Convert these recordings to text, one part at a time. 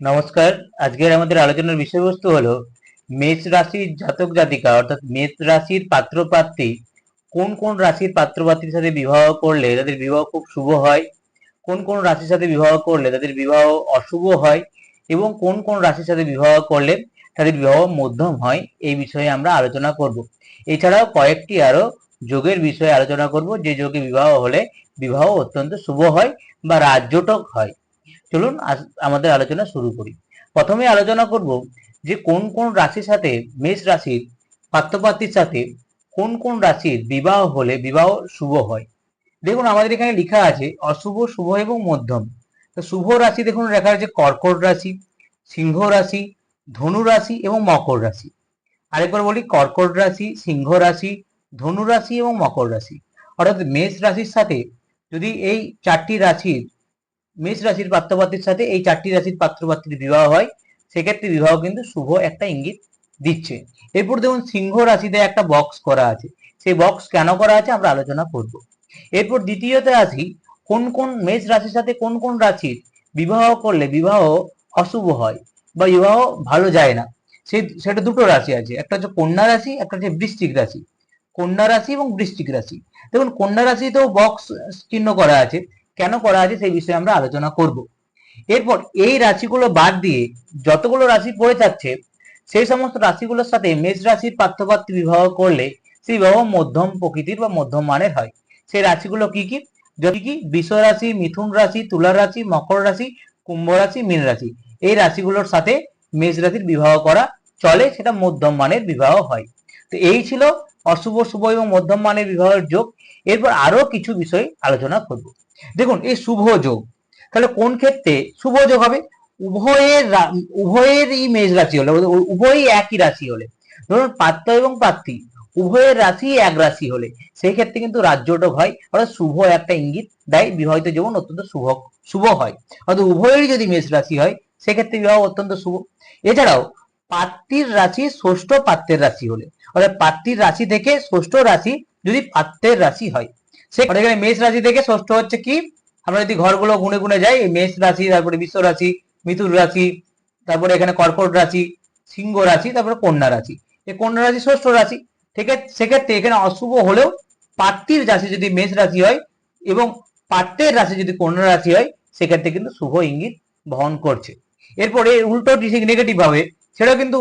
নমস্কার। আজকের আমাদের আলোচনার বিষয়বস্তু হলো মেষ রাশির জাতক জাতিকা, অর্থাৎ মেষ রাশির পাত্র প্রার্থী কোন কোন রাশির পাত্র প্রার্থীর সাথে বিবাহ করলে তাদের বিবাহ খুব শুভ হয়, কোন কোন রাশির সাথে বিবাহ করলে তাদের বিবাহ অশুভ হয়, এবং কোন কোন রাশির সাথে বিবাহ করলে তাদের বিবাহ মধ্যম হয়, এই বিষয়ে আমরা আলোচনা করব। এছাড়াও কয়েকটি আরও যোগের বিষয়ে আলোচনা করব, যে যোগে বিবাহ হলে বিবাহ অত্যন্ত শুভ হয় বা রাজ্যটক হয়। চলুন আজ আমাদের আলোচনা শুরু করি। প্রথমে আলোচনা করব যে কোন কোন রাশির সাথে মেষ রাশির পাত্রপাত্রীর সাথে কোন কোন রাশির বিবাহ হলে বিবাহ শুভ হয়। দেখুন, আমাদের এখানে লেখা আছে অশুভ, শুভ এবং মধ্যম। তো শুভ রাশি দেখুন, লেখা আছে কর্কট রাশি, সিংহ রাশি, ধনু রাশি এবং মকর রাশি। আরেকবার বলি, কর্কট রাশি, সিংহ রাশি, ধনু রাশি এবং মকর রাশি। অর্থাৎ মেষ রাশির সাথে যদি এই চারটি রাশির মেষ রাশির পাত্রপাত্রীর সাথে এই চারটি রাশির পাত্রপাত্রীর বিবাহ হয়। সেক্ষেত্রে বিবাহ কিন্তু শুভ একটা ইঙ্গিত দিচ্ছে। এরপর দেখুন, সিংহ রাশিতে একটা বক্স করা আছে। সেই বক্স কেন করা আছে আমরা আলোচনা করব। এরপর দ্বিতীয়তে আসি, কোন কোন মেষ রাশির সাথে কোন কোন রাশির বিবাহ করলে বিবাহ অশুভ হয় বা বিবাহ ভালো যায় না? সে, সেটা দুটো রাশি আছে। একটা হচ্ছে কন্যা রাশি, একটা হচ্ছে বৃশ্চিক রাশি। কন্যা রাশি এবং বৃশ্চিক রাশি। দেখুন, কন্যা রাশিতেও বক্স চিহ্ন করা আছে। কেন করা আছে সেই বিষয়ে আমরা আলোচনা করব। এরপর এই রাশিগুলো বাদ দিয়ে যতগুলো রাশি পড়ে থাকছে, সেই সমস্ত রাশিগুলোর সাথে মেষ রাশির পাত্রপাত্রী বিবাহ করলে সেই বিবাহ মধ্যম প্রকৃতির বা মধ্যম মানের হয়। সেই রাশিগুলো কি কি? যদি কি বৃষ রাশি, মিথুন রাশি, তুলা রাশি, মকর রাশি, কুম্ভ রাশি, মীন রাশি, এই রাশিগুলোর সাথে মেষ রাশির বিবাহ করা চলে, সেটা মধ্যম মানের বিবাহ হয়। তো এই ছিল অশুভ, শুভ এবং মধ্যম মানের বিবাহের যোগ। এরপর আরও কিছু বিষয় আলোচনা করব। দেখুন, এই শুভ যোগ, তাহলে কোন ক্ষেত্রে শুভ যোগ হবে? উভয়ের উভয়েরই মেষ রাশি হলে উভয়ই একই রাশি হলে। ধরুন পাত্র এবং প্রার্থী উভয়ের রাশি এক রাশি হলে, সেই ক্ষেত্রে কিন্তু রাজ্যটক হয়। অর্থাৎ শুভ একটা ইঙ্গিত দেয়, বিবাহিত জীবন অত্যন্ত শুভ শুভ হয়। অর্থাৎ উভয়েরই যদি মেষ রাশি হয়, সেক্ষেত্রে বিবাহ অত্যন্ত শুভ। এছাড়াও, পাত্রীর রাশি ষষ্ঠ পাত্রের রাশি হলে, অর্থাৎ পাত্রীর রাশি থেকে ষষ্ঠ রাশি যদি পাত্রের রাশি হয় সে এখানে মেষ রাশি থেকে ষষ্ঠ হচ্ছে কি? আমরা যদি ঘরগুলো গুনে গুনে যাই, মেষ রাশি, তারপরে বিশ্ব রাশি, মিথুন রাশি, তারপরে এখানে কর্কট রাশি, সিংহ রাশি, তারপরে কন্যা রাশি। এই কন্যা রাশি ষষ্ঠ রাশি। ঠিক আছে, সেক্ষেত্রে এখানে অশুভ হলেও পাত্রীর রাশি যদি মেষ রাশি হয় এবং পাত্রের রাশি যদি কন্যা রাশি হয়, সেক্ষেত্রে কিন্তু শুভ ইঙ্গিত বহন করছে। এরপরে উল্টো নেগেটিভ ভাবে সেটা কিন্তু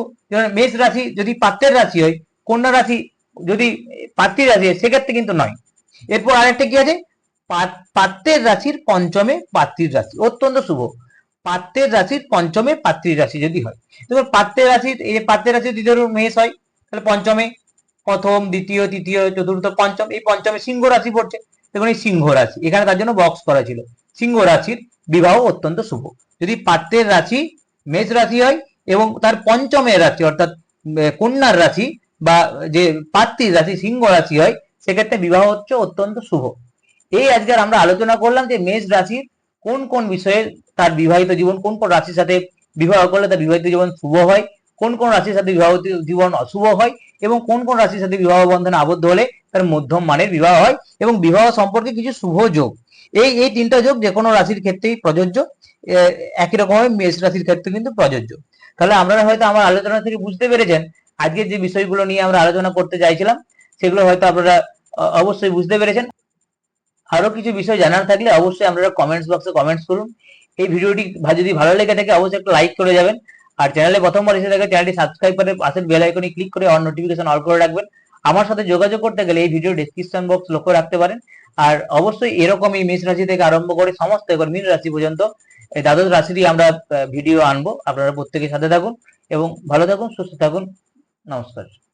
মেষ রাশি যদি পাত্রের রাশি হয়, কন্যা রাশি যদি পাত্রীর রাশি হয়, সেক্ষেত্রে কিন্তু নয়। এরপর আরেকটা কি আছে? পাত্রের রাশির পঞ্চমে পাত্রীর রাশি। অত্যন্ত শুভ। পাত্রের রাশির পঞ্চমে পাত্রীর রাশি যদি হয়। দেখুন পাত্রের রাশি, এই পাত্রের রাশি যদি ধরুন মেষ হয়, তাহলে পঞ্চমে, প্রথম, দ্বিতীয়, তৃতীয়, চতুর্থ, পঞ্চম, এই পঞ্চমে সিংহ রাশি পড়ছে। দেখুন এই সিংহ রাশি, এখানে তার জন্য বক্স করা ছিল। সিংহ রাশির বিবাহ অত্যন্ত শুভ। যদি পাত্রের রাশি মেষ রাশি হয় এবং তার পঞ্চমের রাশি, অর্থাৎ কন্যার রাশি বা যে পাত্রীর রাশি, সিংহ রাশি হয় সেক্ষেত্রে বিবাহ হচ্ছে অত্যন্ত শুভ। এই আজকের আমরা আলোচনা করলাম যে মেষ রাশির কোন কোন বিষয়ে তার বিবাহিত জীবন, কোন কোন রাশির সাথে বিবাহ করলে তার বিবাহিত জীবন শুভ হয়, কোন কোন রাশির সাথে বিবাহ জীবন অশুভ হয় এবং কোন কোন রাশির সাথে বিবাহ বন্ধনে আবদ্ধ হলে তার মধ্যম মানের বিবাহ হয় এবং বিবাহ সম্পর্কে কিছু শুভ যোগ। এই এই তিনটা যোগ যে কোনো রাশির ক্ষেত্রেই প্রযোজ্য। একই রকমভাবে মেষ রাশির ক্ষেত্রে কিন্তু প্রযোজ্য। তাহলে আপনারা হয়তো আমার আলোচনা থেকে বুঝতে পেরেছেন আজকে যে বিষয়গুলো নিয়ে আমরা আলোচনা করতে চাইছিলাম, সেগুলো হয়তো আপনারা অবশ্যই বুঝতে পেরেছেন। আরও কিছু বিষয় জানার থাকলে অবশ্যই আপনারা কমেন্টস বক্সে কমেন্টস করুন। এই ভিডিওটি যদি ভালো লেগে থাকে অবশ্যই একটা লাইক করে যাবেন। আর চ্যানেলে প্রথমবার এসে থাকে চ্যানেলটি সাবস্ক্রাইব করে পাশের বেল আইকনে ক্লিক করে অন নোটিফিকেশন অল করে রাখবেন। আমার সাথে যোগাযোগ করতে গেলে এই ভিডিও ডিসক্রিপশন বক্স লক্ষ্য রাখতে পারেন। আর অবশ্যই এরকম এই মেষ রাশি থেকে আরম্ভ করে সমস্ত এবার মীন রাশি পর্যন্ত এই দ্বাদশ রাশিরই আমরা ভিডিও আনব। আপনারা প্রত্যেকের সাথে থাকুন এবং ভালো থাকুন, সুস্থ থাকুন। নমস্কার।